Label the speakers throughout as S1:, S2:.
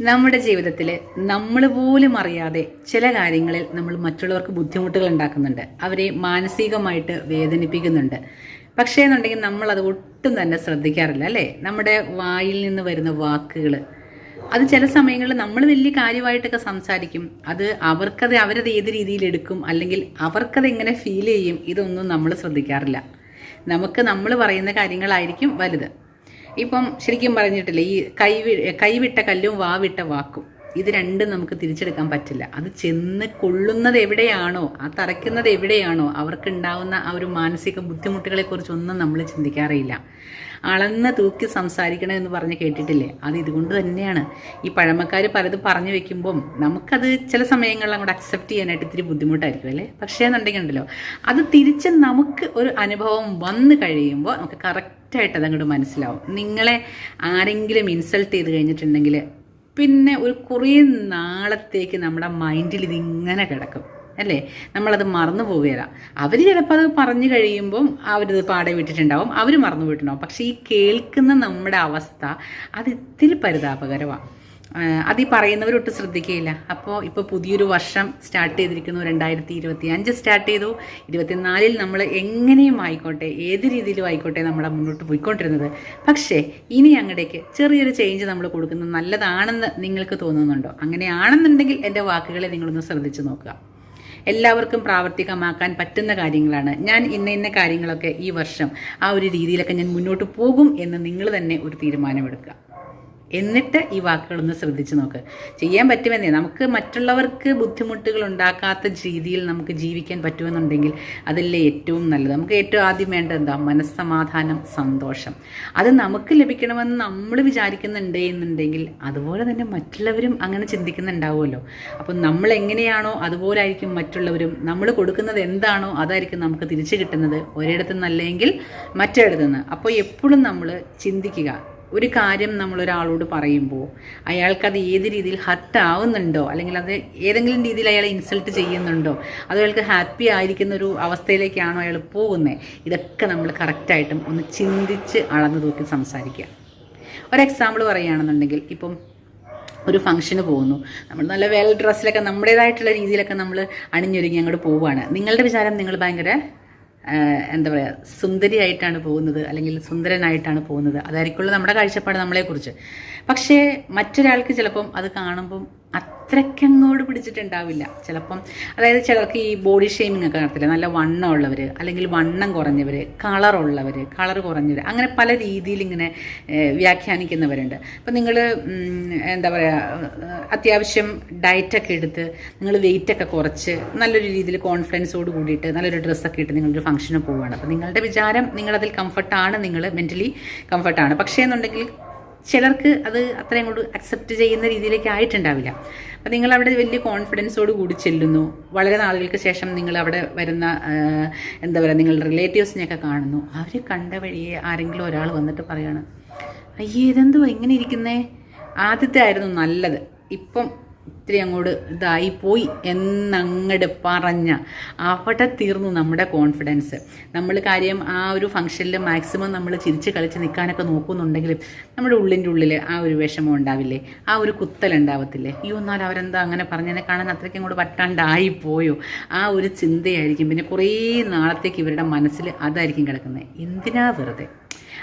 S1: നമ്മുടെ ജീവിതത്തിൽ നമ്മൾ പോലും അറിയാതെ ചില കാര്യങ്ങളിൽ നമ്മൾ മറ്റുള്ളവർക്ക് ബുദ്ധിമുട്ടുകൾ ഉണ്ടാക്കുന്നുണ്ട്. അവരെ മാനസികമായിട്ട് വേദനിപ്പിക്കുന്നുണ്ട്. പക്ഷേ എന്നുണ്ടെങ്കിൽ നമ്മൾ അത് ഒട്ടും തന്നെ ശ്രദ്ധിക്കാറില്ല അല്ലേ? നമ്മുടെ വായിൽ നിന്ന് വരുന്ന വാക്കുകൾ അത് ചില സമയങ്ങളിൽ നമ്മൾ വലിയ കാര്യമായിട്ടൊക്കെ സംസാരിക്കും. അത് അവർക്കത് അവരത് ഏത് രീതിയിൽ എടുക്കും അല്ലെങ്കിൽ അവർക്കത് എങ്ങനെ ഫീൽ ചെയ്യും ഇതൊന്നും നമ്മൾ ശ്രദ്ധിക്കാറില്ല. നമുക്ക് നമ്മൾ പറയുന്ന കാര്യങ്ങളായിരിക്കും വലുത്. ഇപ്പം ശരിക്കും പറഞ്ഞിട്ടില്ല ഈ കൈവി കൈവിട്ട കല്ലും വാവിട്ട വാക്കും. ഇത് രണ്ടും നമുക്ക് തിരിച്ചെടുക്കാൻ പറ്റില്ല. അത് ചെന്ന് കൊള്ളുന്നത് എവിടെയാണോ ആ തറയ്ക്കുന്നത് എവിടെയാണോ അവർക്ക് അവർക്കുണ്ടാവുന്ന ആ ഒരു മാനസിക ബുദ്ധിമുട്ടുകളെ കുറിച്ചൊന്നും നമ്മൾ ചിന്തിക്കാറില്ല അളന്ന് തൂക്കി സംസാരിക്കണം എന്ന് പറഞ്ഞ് കേട്ടിട്ടില്ലേ? അത് ഇതുകൊണ്ട് തന്നെയാണ്. ഈ പഴമക്കാർ പലതും പറഞ്ഞു വെക്കുമ്പം നമുക്കത് ചില സമയങ്ങളിൽ അങ്ങോട്ട് അക്സെപ്റ്റ് ചെയ്യാനായിട്ട് ഇത്തിരി ബുദ്ധിമുട്ടായിരിക്കും അല്ലേ? പക്ഷേ എന്നുണ്ടെങ്കിൽ ഉണ്ടല്ലോ അത് തിരിച്ച് നമുക്ക് ഒരു അനുഭവം വന്നു കഴിയുമ്പോൾ നമുക്ക് കറക്റ്റായിട്ട് അതങ്ങോട്ട് മനസ്സിലാവും. നിങ്ങളെ ആരെങ്കിലും ഇൻസൾട്ട് ചെയ്ത് കഴിഞ്ഞിട്ടുണ്ടെങ്കിൽ പിന്നെ ഒരു കുറേ നാളത്തേക്ക് നമ്മുടെ മൈൻഡിൽ ഇതിങ്ങനെ കിടക്കും അല്ലേ? നമ്മളത് മറന്നു പോവുകയില്ല. അവർ ചിലപ്പോൾ അത് പറഞ്ഞു കഴിയുമ്പം അവരത് പാടെ വിട്ടിട്ടുണ്ടാവും അവർ മറന്നു പോയിട്ടുണ്ടാവും. പക്ഷേ ഈ കേൾക്കുന്ന നമ്മുടെ അവസ്ഥ അത് ഇത്തിരി പരിതാപകരമാണ് അത് ഈ പറയുന്നവരൊട്ട് ശ്രദ്ധിക്കുകയില്ല. അപ്പോൾ ഇപ്പോൾ പുതിയൊരു വർഷം സ്റ്റാർട്ട് ചെയ്തിരിക്കുന്നു. രണ്ടായിരത്തി ഇരുപത്തി അഞ്ച് സ്റ്റാർട്ട് ചെയ്തു. ഇരുപത്തിനാലിൽ നമ്മൾ എങ്ങനെയും ആയിക്കോട്ടെ ഏത് രീതിയിലും ആയിക്കോട്ടെ നമ്മളെ മുന്നോട്ട് പോയിക്കൊണ്ടിരുന്നത്. പക്ഷേ ഇനി അങ്ങടേക്ക് ചെറിയൊരു ചേഞ്ച് നമ്മൾ കൊടുക്കുന്നത് നല്ലതാണെന്ന് നിങ്ങൾക്ക് തോന്നുന്നുണ്ടോ? അങ്ങനെയാണെന്നുണ്ടെങ്കിൽ എന്റെ വാക്കുകളെ നിങ്ങളൊന്ന് ശ്രദ്ധിച്ചു നോക്കുക. എല്ലാവർക്കും പ്രാവർത്തികമാക്കാൻ പറ്റുന്ന കാര്യങ്ങളാണ്. ഞാൻ ഇന്ന ഇന്ന കാര്യങ്ങളൊക്കെ ഈ വർഷം ആ ഒരു രീതിയിലൊക്കെ ഞാൻ മുന്നോട്ട് പോകും എന്ന് നിങ്ങൾ തന്നെ ഒരു തീരുമാനമെടുക്കുക. എന്നിട്ട് ഈ വാക്കുകളൊന്ന് ശ്രദ്ധിച്ച് നോക്ക്. ചെയ്യാൻ പറ്റുമെന്നേ. നമുക്ക് മറ്റുള്ളവർക്ക് ബുദ്ധിമുട്ടുകൾ ഉണ്ടാക്കാത്ത രീതിയിൽ നമുക്ക് ജീവിക്കാൻ പറ്റുമെന്നുണ്ടെങ്കിൽ അതല്ലേ ഏറ്റവും നല്ലത്. നമുക്ക് ഏറ്റവും ആദ്യം വേണ്ടത് എന്താ? മനസ്സമാധാനം സന്തോഷം. അത് നമുക്ക് ലഭിക്കണമെന്ന് നമ്മൾ വിചാരിക്കുന്നുണ്ട് എന്നുണ്ടെങ്കിൽ അതുപോലെ തന്നെ മറ്റുള്ളവരും അങ്ങനെ ചിന്തിക്കുന്നുണ്ടാവുമല്ലോ. അപ്പം നമ്മൾ എങ്ങനെയാണോ അതുപോലെ ആയിരിക്കും മറ്റുള്ളവരും. നമ്മൾ കൊടുക്കുന്നത് എന്താണോ അതായിരിക്കും നമുക്ക് തിരിച്ചു കിട്ടുന്നത്. ഒരിടത്തു നിന്നല്ലെങ്കിൽ മറ്റൊരിടത്തു അപ്പോൾ എപ്പോഴും നമ്മൾ ചിന്തിക്കുക. ഒരു കാര്യം നമ്മൾ ഒരാളോട് പറയുമ്പോൾ അയാൾക്കത് ഏത് രീതിയിൽ ഹർട്ട് ആവുന്നുണ്ടോ? അല്ലെങ്കിൽ അത് ഏതെങ്കിലും രീതിയിൽ അയാളെ ഇൻസൾട്ട് ചെയ്യുന്നുണ്ടോ? അത് അയാൾക്ക് ഹാപ്പി ആയിരിക്കുന്ന ഒരു അവസ്ഥയിലേക്കാണോ അയാൾ പോകുന്നത് ഇതൊക്കെ നമ്മൾ കറക്റ്റായിട്ടും ഒന്ന് ചിന്തിച്ച് അളന്നു തൂക്കി സംസാരിക്കുക. ഒരു എക്സാമ്പിൾ പറയുകയാണെന്നുണ്ടെങ്കിൽ ഇപ്പം ഒരു ഫംഗ്ഷന് പോകുന്നു. നമ്മൾ നല്ല വെൽ ഡ്രസ്സിലൊക്കെ നമ്മുടേതായിട്ടുള്ള രീതിയിലൊക്കെ നമ്മൾ അണിഞ്ഞൊരുങ്ങി അങ്ങോട്ട് പോവുകയാണ്. നിങ്ങളുടെ വിചാരം നിങ്ങൾ ഭയങ്കര എന്താ പറയുക സുന്ദരിയായിട്ടാണ് പോകുന്നത് അല്ലെങ്കിൽ സുന്ദരനായിട്ടാണ് പോകുന്നത്. അതായിരിക്കുള്ളൂ നമ്മുടെ കാഴ്ചപ്പാട് നമ്മളെക്കുറിച്ച്. പക്ഷേ മറ്റൊരാൾക്ക് ചിലപ്പം അത് കാണുമ്പം അത്രയ്ക്കങ്ങോട്ട് പിടിച്ചിട്ടുണ്ടാവില്ല. ചിലപ്പം അതായത് ചിലർക്ക് ഈ ബോഡി ഷെയ്മിങ് ഒക്കെ നടത്തില്ല. നല്ല വണ്ണമുള്ളവർ അല്ലെങ്കിൽ വണ്ണം കുറഞ്ഞവർ കളറുള്ളവർ കളർ കുറഞ്ഞവർ അങ്ങനെ പല രീതിയിൽ ഇങ്ങനെ വ്യാഖ്യാനിക്കുന്നവരുണ്ട്. അപ്പം നിങ്ങൾ എന്താ പറയുക അത്യാവശ്യം ഡയറ്റൊക്കെ എടുത്ത് നിങ്ങൾ വെയിറ്റൊക്കെ കുറച്ച് നല്ലൊരു രീതിയിൽ കോൺഫിഡൻസോട് കൂടിയിട്ട് നല്ലൊരു ഡ്രസ്സൊക്കെ ഇട്ട് നിങ്ങളൊരു ഫംഗ്ഷന് പോവുകയാണ്. അപ്പം നിങ്ങളുടെ വിചാരം നിങ്ങളതിൽ കംഫർട്ടാണ് നിങ്ങൾ മെന്റലി കംഫർട്ടാണ് പക്ഷേ എന്നുണ്ടെങ്കിൽ ചിലർക്ക് അത് അത്രയും അങ്ങോട്ട് അക്സെപ്റ്റ് ചെയ്യുന്ന രീതിയിലേക്ക് ആയിട്ടുണ്ടാവില്ല. അപ്പം നിങ്ങൾ അവിടെ വലിയ കോൺഫിഡൻസോട് കൂടി ചെല്ലുന്നു. വളരെ നാളുകൾക്ക് ശേഷം നിങ്ങൾ അവിടെ വരുന്ന എന്താ പറയുക നിങ്ങളുടെ റിലേറ്റീവ്സിനെയൊക്കെ കാണുന്നു. അവർ കണ്ട വഴിയെ ആരെങ്കിലും ഒരാൾ വന്നിട്ട് പറയാണ് അയ്യേ ഇതെന്തുവാ ഇങ്ങനെ ഇരിക്കുന്നേ? ആദ്യത്തെ ആയിരുന്നു നല്ലത്. ഇപ്പം ഇത്തിരി അങ്ങോട്ട് ഇതായി പോയി എന്നങ്ങട് പറഞ്ഞ അവിടെ തീർന്നു നമ്മുടെ കോൺഫിഡൻസ് നമ്മൾ കാര്യം ആ ഒരു ഫംഗ്ഷനിൽ മാക്സിമം നമ്മൾ ചിരിച്ച് കളിച്ച് നിൽക്കാനൊക്കെ നോക്കുന്നുണ്ടെങ്കിലും നമ്മുടെ ഉള്ളിന്റെ ഉള്ളിൽ ആ ഒരു വിഷമം ഉണ്ടാവില്ലേ? ആ ഒരു കുത്തൽ ഉണ്ടാവത്തില്ലേ? ഈ ഒന്നാൽ അവരെന്താ അങ്ങനെ പറഞ്ഞതിനെ കാണാൻ അത്രയ്ക്കും കൂടെ പറ്റാണ്ടായി പോയോ? ആ ഒരു ചിന്തയായിരിക്കും. പിന്നെ കുറേ നാളത്തേക്ക് ഇവരുടെ മനസ്സിൽ അതായിരിക്കും കിടക്കുന്നത്. എന്തിനാ വെറുതെ?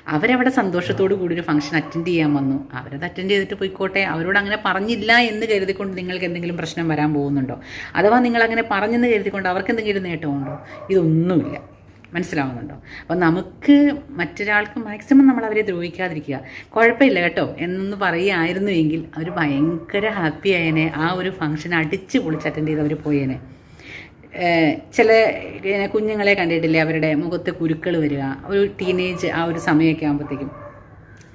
S1: അവരവിടെ സന്തോഷത്തോടു കൂടി ഒരു ഫംഗ്ഷൻ അറ്റൻഡ് ചെയ്യാൻ വന്നു. അവരത് അറ്റൻഡ് ചെയ്തിട്ട് പോയിക്കോട്ടെ. അവരോട് അങ്ങനെ പറഞ്ഞില്ല എന്ന് കരുതിക്കൊണ്ട് നിങ്ങൾക്ക് എന്തെങ്കിലും പ്രശ്നം വരാൻ പോകുന്നുണ്ടോ? അഥവാ നിങ്ങൾ അങ്ങനെ പറഞ്ഞെന്ന് കരുതിക്കൊണ്ട് അവർക്ക് എന്തെങ്കിലും നേട്ടമുണ്ടോ? ഇതൊന്നുമില്ല. മനസ്സിലാവുന്നുണ്ടോ? അപ്പോൾ നമുക്ക് മറ്റൊരാൾക്ക് മാക്സിമം നമ്മൾ അവരെ ദ്രോഹിക്കാതിരിക്കുക. കുഴപ്പമില്ല കേട്ടോ എന്നൊന്ന് പറയുമായിരുന്നു എങ്കിൽ അവർ ഭയങ്കര ഹാപ്പി ആയേനെ. ആ ഒരു ഫംഗ്ഷൻ അടിച്ച് പൊളിച്ച് അറ്റൻഡ് ചെയ്ത് അവർ പോയേനെ. ചില കുഞ്ഞുങ്ങളെ കണ്ടിട്ടില്ലേ അവരുടെ മുഖത്ത് കുരുക്കൾ വരിക. ഒരു ടീനേജ് ആ ഒരു സമയമൊക്കെ ആകുമ്പോഴത്തേക്കും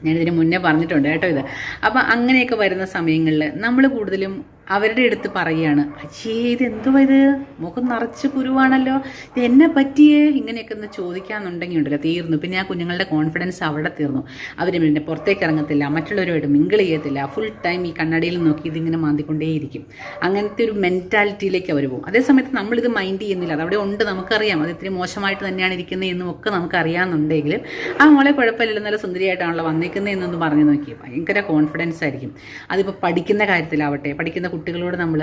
S1: ഞാനിതിന് മുന്നേ പറഞ്ഞിട്ടുണ്ട് കേട്ടോ ഇത്. അപ്പോൾ അങ്ങനെയൊക്കെ വരുന്ന സമയങ്ങളിൽ നമ്മൾ കൂടുതലും അവരുടെ അടുത്ത് പറയുകയാണ് അച്ഛേ ഇത് എന്തുവാ ഇത്? മുഖം നിറച്ച് കുരുവാണല്ലോ. ഇത് എന്നെ പറ്റിയേ? ഇങ്ങനെയൊക്കെ ഒന്ന് ചോദിക്കാന്നുണ്ടെങ്കിൽ ഉണ്ടല്ലോ തീർന്നു. പിന്നെ ആ കുഞ്ഞുങ്ങളുടെ കോൺഫിഡൻസ് അവിടെ തീർന്നു. അവർ പിന്നെ പുറത്തേക്ക് ഇറങ്ങത്തില്ല മറ്റുള്ളവരുമായിട്ട് മിങ്കിൾ ചെയ്യത്തില്ല. ഫുൾ ടൈം ഈ കണ്ണടിയിൽ നോക്കി ഇതിങ്ങനെ മാന്തിക്കൊണ്ടേയിരിക്കും. അങ്ങനത്തെ ഒരു മെന്റാലിറ്റിയിലേക്ക് അവർ പോകും. അതേസമയത്ത് നമ്മളിത് മൈൻഡ് ചെയ്യുന്നില്ല. അതവിടെ ഉണ്ട് നമുക്കറിയാം. അത് ഇത്തിരി മോശമായിട്ട് തന്നെയാണ് ഇരിക്കുന്നത് എന്നും ഒക്കെ നമുക്കറിയാമെന്നുണ്ടെങ്കിലും ആ മോളെ കുഴപ്പമില്ല നല്ല സുന്ദരിയായിട്ടാണല്ലോ വന്നിരിക്കുന്നത് എന്നൊന്ന് പറഞ്ഞു നോക്കി. ഭയങ്കര കോൺഫിഡൻസ് ആയിരിക്കും. അതിപ്പോൾ പഠിക്കുന്ന കാര്യത്തിലാവട്ടെ പഠിക്കുന്ന കുട്ടികളോട് നമ്മൾ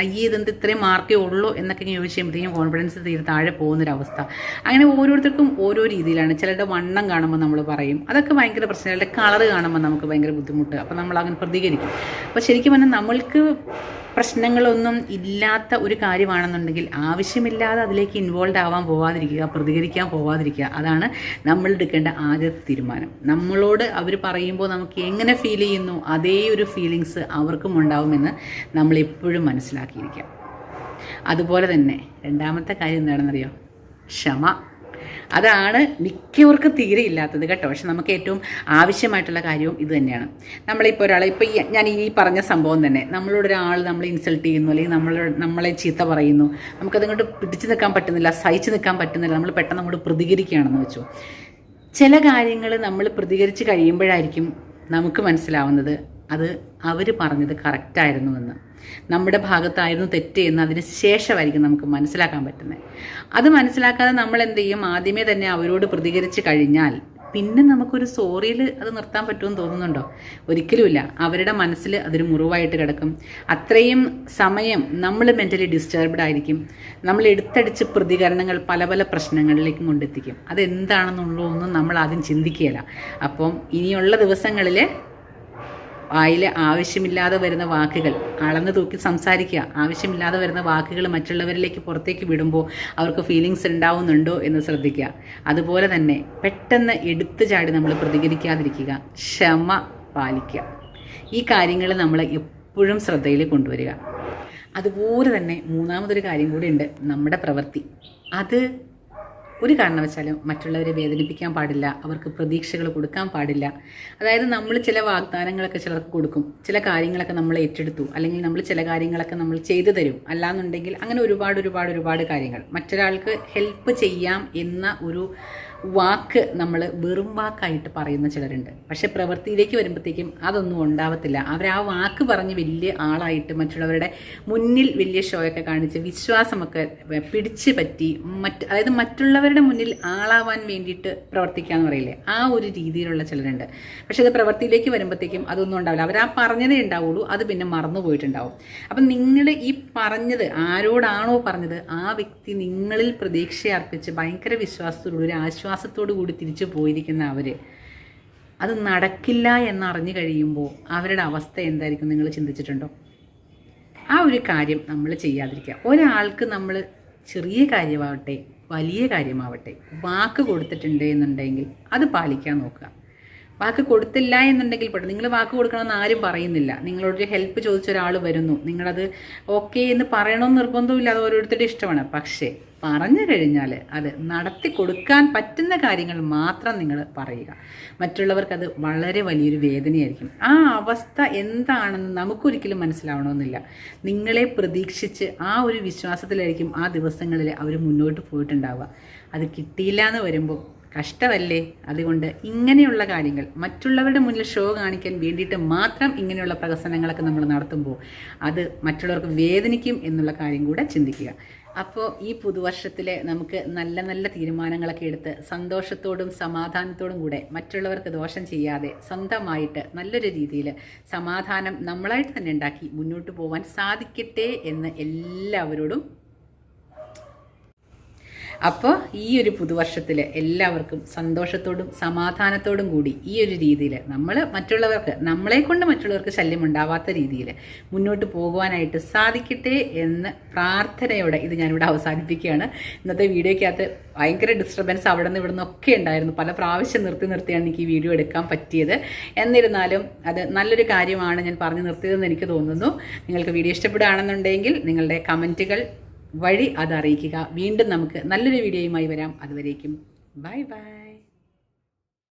S1: അയ്യേ ഇതെന്ത് ഇത്രയും മാർക്കേ ഉള്ളൂ എന്നൊക്കെ ചോദിച്ച് കഴിയുമ്പോഴത്തേക്കും കോൺഫിഡൻസ് തീരെ താഴെ പോകുന്നൊരവസ്ഥ അങ്ങനെ ഓരോരുത്തർക്കും ഓരോ രീതിയിലാണ്. ചിലരുടെ വണ്ണം കാണുമ്പോൾ നമ്മൾ പറയും. അതൊക്കെ ഭയങ്കര പ്രശ്നം. ചിലരുടെ കളർ കാണുമ്പോൾ നമുക്ക് ഭയങ്കര ബുദ്ധിമുട്ട്. അപ്പോൾ നമ്മൾ അങ്ങനെ പ്രതികരിക്കും. അപ്പോൾ ശരിക്കും പറഞ്ഞാൽ നമ്മൾക്ക് പ്രശ്നങ്ങളൊന്നും ഇല്ലാത്ത ഒരു കാര്യമാണെന്നുണ്ടെങ്കിൽ ആവശ്യമില്ലാതെ അതിലേക്ക് ഇൻവോൾവ് ആവാൻ പോവാതിരിക്കുക പ്രതികരിക്കാൻ പോവാതിരിക്കുക. അതാണ് നമ്മൾ എടുക്കേണ്ട ആദ്യത്തെ തീരുമാനം. നമ്മളോട് അവർ പറയുമ്പോൾ നമുക്ക് എങ്ങനെ ഫീൽ ചെയ്യുന്നു അതേ ഒരു ഫീലിങ്സ് അവർക്കും ഉണ്ടാവുമെന്ന് നമ്മൾ എപ്പോഴും മനസ്സിലാക്കിയിരിക്കാം അതുപോലെ തന്നെ രണ്ടാമത്തെ കാര്യം എന്താണെന്നറിയോ? ക്ഷമ. അതാണ് മിക്കവർക്കും തീരെ ഇല്ലാത്തത് കേട്ടോ. പക്ഷെ നമുക്ക് ഏറ്റവും ആവശ്യമായിട്ടുള്ള കാര്യവും ഇത് തന്നെയാണ്. നമ്മളിപ്പോൾ ഒരാളെ ഇപ്പോൾ ഞാൻ ഈ പറഞ്ഞ സംഭവം തന്നെ നമ്മളോട് ഒരാൾ നമ്മളെ ഇൻസൾട്ട് ചെയ്യുന്നു അല്ലെങ്കിൽ നമ്മൾ നമ്മളെ ചീത്ത പറയുന്നു. നമുക്കതങ്ങോട്ട് പിടിച്ചു നിൽക്കാൻ പറ്റുന്നില്ല സഹിച്ചു നിൽക്കാൻ പറ്റുന്നില്ല. നമ്മൾ പെട്ടെന്ന് അങ്ങോട്ട് പ്രതികരിക്കുകയാണെന്ന് വെച്ചു. ചില കാര്യങ്ങൾ നമ്മൾ പ്രതികരിച്ച് കഴിയുമ്പോഴായിരിക്കും നമുക്ക് മനസ്സിലാവുന്നത് അത് അവർ പറഞ്ഞത് കറക്റ്റായിരുന്നുവെന്ന് നമ്മുടെ ഭാഗത്തായിരുന്നു തെറ്റ് എന്ന് അതിന് ശേഷമായിരിക്കും നമുക്ക് മനസ്സിലാക്കാൻ പറ്റുന്നത്. അത് മനസ്സിലാക്കാതെ നമ്മൾ എന്ത് ചെയ്യും? ആദ്യമേ തന്നെ അവരോട് പ്രതികരിച്ച് കഴിഞ്ഞാൽ പിന്നെ നമുക്കൊരു സോറിയിൽ അത് നിർത്താൻ പറ്റുമെന്ന് തോന്നുന്നുണ്ടോ? ഒരിക്കലുമില്ല. അവരുടെ മനസ്സിൽ അതൊരു മുറിവായിട്ട് കിടക്കും. അത്രയും സമയം നമ്മൾ മെന്റലി ഡിസ്റ്റർബ്ഡ് ആയിരിക്കും. നമ്മൾ എടുത്തടിച്ച് പ്രതികരണങ്ങൾ പല പല പ്രശ്നങ്ങളിലേക്കും കൊണ്ടെത്തിക്കും. അതെന്താണെന്നുള്ളതൊന്നും നമ്മൾ ആദ്യം ചിന്തിക്കുകയില്ല. അപ്പം ഇനിയുള്ള ദിവസങ്ങളിൽ വായിൽ ആവശ്യമില്ലാതെ വരുന്ന വാക്കുകൾ അളന്ന് തൂക്കി സംസാരിക്കുക ആവശ്യമില്ലാതെ വരുന്ന വാക്കുകൾ മറ്റുള്ളവരിലേക്ക് പുറത്തേക്ക് വിടുമ്പോൾ അവർക്ക് ഫീലിങ്സ് ഉണ്ടാവുന്നുണ്ടോ എന്ന് ശ്രദ്ധിക്കുക. അതുപോലെ തന്നെ പെട്ടെന്ന് എടുത്തു ചാടി നമ്മൾ പ്രതികരിക്കാതിരിക്കുക ക്ഷമ പാലിക്കുക. ഈ കാര്യങ്ങൾ നമ്മൾ എപ്പോഴും ശ്രദ്ധയിൽ കൊണ്ടുവരിക. അതുപോലെ തന്നെ മൂന്നാമതൊരു കാര്യം കൂടി ഉണ്ട് നമ്മുടെ പ്രവൃത്തി. അത് ഒരു കാരണവശാലും മറ്റുള്ളവരെ വേദനിപ്പിക്കാൻ പാടില്ല അവർക്ക് പ്രതീക്ഷകൾ കൊടുക്കാൻ പാടില്ല. അതായത് നമ്മൾ ചില വാഗ്ദാനങ്ങളൊക്കെ ചിലർക്ക് കൊടുക്കും ചില കാര്യങ്ങളൊക്കെ നമ്മൾ ഏറ്റെടുത്തു അല്ലെങ്കിൽ നമ്മൾ ചില കാര്യങ്ങളൊക്കെ നമ്മൾ ചെയ്തു തരും. അല്ലാന്നുണ്ടെങ്കിൽ അങ്ങനെ ഒരുപാട് ഒരുപാട് ഒരുപാട് കാര്യങ്ങൾ. മറ്റൊരാൾക്ക് ഹെൽപ്പ് ചെയ്യാം എന്ന ഒരു വാക്ക് നമ്മൾ വെറും വാക്കായിട്ട് പറയുന്ന ചിലരുണ്ട്. പക്ഷെ പ്രവൃത്തിയിലേക്ക് വരുമ്പോഴത്തേക്കും അതൊന്നും ഉണ്ടാവത്തില്ല. അവർ ആ വാക്ക് പറഞ്ഞ് വലിയ ആളായിട്ട് മറ്റുള്ളവരുടെ മുന്നിൽ വലിയ ഷോയൊക്കെ കാണിച്ച് വിശ്വാസമൊക്കെ പിടിച്ച് പറ്റി മറ്റ് അതായത് മറ്റുള്ളവരുടെ മുന്നിൽ ആളാവാൻ വേണ്ടിയിട്ട് പ്രവർത്തിക്കുക എന്ന് പറയില്ലേ? ആ ഒരു രീതിയിലുള്ള ചിലരുണ്ട്. പക്ഷെ അത് പ്രവൃത്തിയിലേക്ക് വരുമ്പോഴത്തേക്കും അതൊന്നും ഉണ്ടാവില്ല. അവർ ആ പറഞ്ഞതേ ഉണ്ടാവുള്ളൂ. അത് പിന്നെ മറന്നു പോയിട്ടുണ്ടാവും. അപ്പം നിങ്ങൾ ഈ പറഞ്ഞത് ആരോടാണോ പറഞ്ഞത് ആ വ്യക്തി നിങ്ങളിൽ പ്രതീക്ഷ അർപ്പിച്ച് ഭയങ്കര വിശ്വാസത്തോടുള്ള ഒരു ആശ്വാസത്തോടു കൂടി തിരിച്ചു പോയിരിക്കുന്ന അവർ അത് നടക്കില്ല എന്നറിഞ്ഞു കഴിയുമ്പോൾ അവരുടെ അവസ്ഥ എന്തായിരിക്കും നിങ്ങൾ ചിന്തിച്ചിട്ടുണ്ടോ? ആ ഒരു കാര്യം നമ്മൾ ചെയ്യാതിരിക്കുക. ഒരാൾക്ക് നമ്മൾ ചെറിയ കാര്യമാവട്ടെ വലിയ കാര്യമാവട്ടെ വാക്ക് കൊടുത്തിട്ടുണ്ട് എന്നുണ്ടെങ്കിൽ അത് പാലിക്കാൻ നോക്കുക. വാക്ക് കൊടുത്തില്ല എന്നുണ്ടെങ്കിൽ പെട്ടെന്ന് നിങ്ങൾ വാക്ക് കൊടുക്കണമെന്ന് ആരും പറയുന്നില്ല. നിങ്ങളോട് ഹെൽപ്പ് ചോദിച്ച ഒരാൾ വരുന്നു. നിങ്ങളത് ഓക്കെ എന്ന് പറയണമെന്ന് നിർബന്ധമില്ല അത് ഓരോരുത്തരുടെ ഇഷ്ടമാണ്. പക്ഷേ പറഞ്ഞു കഴിഞ്ഞാൽ അത് നടത്തി കൊടുക്കാൻ പറ്റുന്ന കാര്യങ്ങൾ മാത്രം നിങ്ങൾ പറയുക. മറ്റുള്ളവർക്ക് അത് വളരെ വലിയൊരു വേദനയായിരിക്കും. ആ അവസ്ഥ എന്താണെന്ന് നമുക്കൊരിക്കലും മനസ്സിലാവണമെന്നില്ല. നിങ്ങളെ പ്രതീക്ഷിച്ച് ആ ഒരു വിശ്വാസത്തിലായിരിക്കും ആ ദിവസങ്ങളിൽ അവർ മുന്നോട്ട് പോയിട്ടുണ്ടാവുക. അത് കിട്ടിയില്ല എന്ന് വരുമ്പോൾ കഷ്ടമല്ലേ അതുകൊണ്ട് ഇങ്ങനെയുള്ള കാര്യങ്ങൾ മറ്റുള്ളവരുടെ മുന്നിൽ ഷോ കാണിക്കാൻ വേണ്ടിയിട്ട് മാത്രം ഇങ്ങനെയുള്ള പ്രകസനങ്ങളൊക്കെ നമ്മൾ നടത്തുമ്പോൾ അത് മറ്റുള്ളവർക്ക് വേദനിക്കും എന്നുള്ള കാര്യം കൂടെ ചിന്തിക്കുക. അപ്പോൾ ഈ പുതുവർഷത്തിൽ നമുക്ക് നല്ല നല്ല തീരുമാനങ്ങളൊക്കെ എടുത്ത് സന്തോഷത്തോടും സമാധാനത്തോടും കൂടെ മറ്റുള്ളവർക്ക് ദോഷം ചെയ്യാതെ സ്വന്തമായിട്ട് നല്ലൊരു രീതിയിൽ സമാധാനം നമ്മളായിട്ട് തന്നെ ഉണ്ടാക്കി മുന്നോട്ട് പോകാൻ സാധിക്കട്ടെ എന്ന് എല്ലാവരോടും അപ്പോൾ ഈ ഒരു പുതുവർഷത്തിൽ എല്ലാവർക്കും സന്തോഷത്തോടും സമാധാനത്തോടും കൂടി ഈ ഒരു രീതിയിൽ നമ്മൾ മറ്റുള്ളവർക്ക് നമ്മളെ കൊണ്ട് മറ്റുള്ളവർക്ക് ശല്യം ഉണ്ടാവാത്ത രീതിയിൽ മുന്നോട്ട് പോകുവാനായിട്ട് സാധിക്കട്ടെ എന്ന് പ്രാർത്ഥനയോടെ ഇത് ഞാനിവിടെ അവസാനിപ്പിക്കുകയാണ്. ഇന്നത്തെ വീഡിയോയ്ക്കകത്ത് ഭയങ്കര ഡിസ്റ്റർബൻസ് അവിടെ നിന്ന് ഇവിടെ നിന്നൊക്കെ ഉണ്ടായിരുന്നു. പല പ്രാവശ്യം നിർത്തി നിർത്തിയാണ് എനിക്ക് ഈ വീഡിയോ എടുക്കാൻ പറ്റിയത്. എന്നിരുന്നാലും അത് നല്ലൊരു കാര്യമാണ് ഞാൻ പറഞ്ഞു നിർത്തിയതെന്ന് എനിക്ക് തോന്നുന്നു. നിങ്ങൾക്ക് വീഡിയോ ഇഷ്ടപ്പെടുകയാണെന്നുണ്ടെങ്കിൽ നിങ്ങളുടെ കമന്റുകൾ വഴി അത് അറിയിക്കുക വീണ്ടും നമുക്ക് നല്ലൊരു വീഡിയോയുമായി വരാം. അതുവരേക്കും. Bye bye.